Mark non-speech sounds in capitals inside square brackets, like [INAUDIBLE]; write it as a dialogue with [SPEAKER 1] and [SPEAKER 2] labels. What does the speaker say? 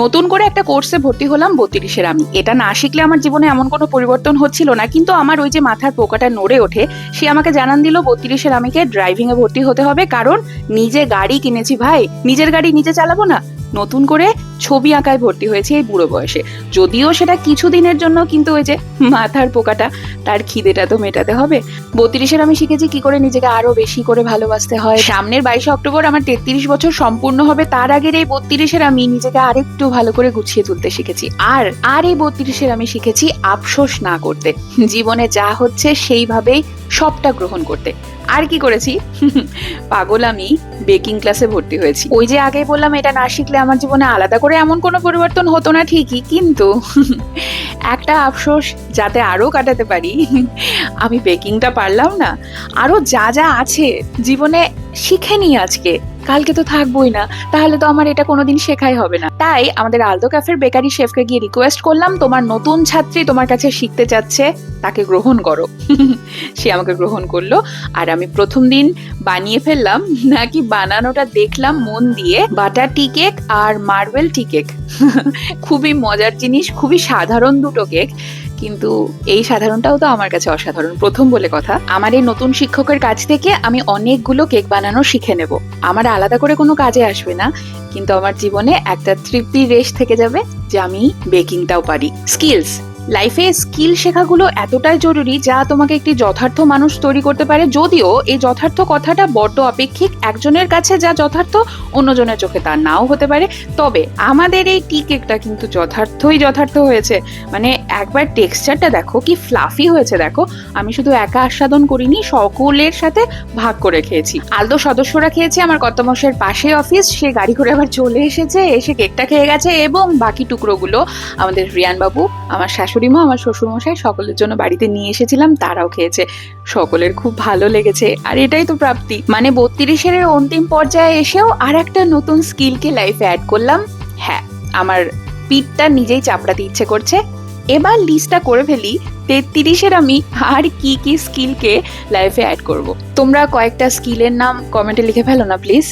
[SPEAKER 1] নতুন করে একটা কোর্সে ভর্তি হলাম বত্রিশের আমি। এটা না শিখলে আমার জীবনে এমন কোনো পরিবর্তন হচ্ছিল না, কিন্তু আমার ওই যে মাথার পোকাটা নড়ে ওঠে, সে আমাকে জানান দিল, বত্রিশের আমিকে ড্রাইভিং এ ভর্তি হতে হবে কারণ নিজে গাড়ি কিনেছি ভাই। নিজের গাড়ি নিজে চালাবো না? নতুন করে ছবি আঁকায় ভর্তি হয়েছে এই বুড়ো বয়সে। যদিও সেটা কিছুদিনের জন্য, কিন্তু ওই যে মাথার পোকাটা, তার খিদেটা তো মেটাতে হবে। বত্রিশের আমি শিখেছি কি করে নিজেকে আরও বেশি করে ভালোবাসতে হয়। সামনের বাইশে অক্টোবর আমার তেত্রিশ বছর সম্পূর্ণ হবে, তার আগের এই বত্রিশের আমি নিজেকে আরেকটু ভালো করে গুছিয়ে তুলতে শিখেছি। আর আর এই বত্রিশের আমি শিখেছি আফসোস না করতে। জীবনে যা হচ্ছে সেইভাবেই সবটা গ্রহণ করতে। আর কি করেছি? পাগল আমি বেকিং ক্লাসে ভর্তি হয়েছি। ওই যে আগে বললাম, এটা না শিখলে আমার জীবনে আলাদা করে এমন কোনো পরিবর্তন হতো না ঠিকই, কিন্তু একটা আফসোস যাতে আরও কাটাতে পারি, আমি বেকিংটা পারলাম না। আরও যা যা আছে, জীবনে শিখে নিই আজকে। কালকে তো থাকবোই না, তাহলে তো আমার এটা কোনোদিন শেখাই হবে না। তাই আমাদের আলদো ক্যাফের বেকারি শেফকে গিয়ে রিকোয়েস্ট করলাম, তোমার নতুন ছাত্রী তোমার কাছে শিখতে চাচ্ছে, তাকে গ্রহণ করো। [LAUGHS] সে আমাকে গ্রহণ করল, আর আমি প্রথম দিন বানিয়ে ফেললাম, নাকি বানানোটা দেখলাম মন দিয়ে, বাটার টি কেক আর মার্বেল টি কেক। [LAUGHS] খুবই মজার জিনিস, খুবই সাধারণ দুটো কেক। কিন্তু এই সাধারণটাও তো আমার কাছে অসাধারণ। প্রথম বলে কথা, আমার এই নতুন শিক্ষকের কাছ থেকে আমি অনেকগুলো কেক বানানো শিখে নেব। আমার আলাদা করে কোনো কাজে আসবে না, কিন্তু আমার জীবনে একটা তৃপ্তির রেশ থেকে যাবে যে আমি বেকিংটাও পারি। স্কিলস! লাইফে স্কিল শেখাগুলো এতটাই জরুরি যা তোমাকে একটি যথার্থ মানুষ তৈরি করতে পারে। যদিও এই যথার্থ কথাটা বড্ড আপেক্ষিক। একজনের কাছে যা যথার্থ, অন্যজনের চোখে তা নাও হতে পারে। তবে আমাদের এই টি কেকটা কিন্তু যথার্থই যথার্থ হয়েছে। মানে একবার টেক্সচারটা দেখো, কি ফ্লাফি হয়েছে দেখো। আমি শুধু একা আস্বাদন করিনি, সকলের সাথে ভাগ করে খেয়েছি। আলদো সদস্যরা খেয়েছে, আমার কর্তমশের পাশে অফিস সে গাড়ি করে আবার চলে এসেছে, এসে কেকটা খেয়ে গেছে এবং বাকি টুকরোগুলো আমাদের রিয়ান বাবু আমার শাশুড়ি মা, আমার শ্বশুরমশাই সকলের জন্য বাড়িতে নিয়ে এসেছিলাম, তারাও খেয়েছে। সকলের খুব ভালো লেগেছে, আর এটাই তো প্রাপ্তি। মানে বত্রিশের অন্তিম পর্যায়ে এসেও আর একটা নতুন স্কিলকে লাইফে অ্যাড করলাম। হ্যাঁ আমার পিঠটা নিজেই চাপড়াতে ইচ্ছে করছে। এবার লিস্টটা করে ফেলি, তেত্রিশের আমি আর কি কি স্কিলকে লাইফে অ্যাড করব। তোমরা কয়েকটা স্কিলের নাম কমেন্টে লিখে ফেলো না প্লিজ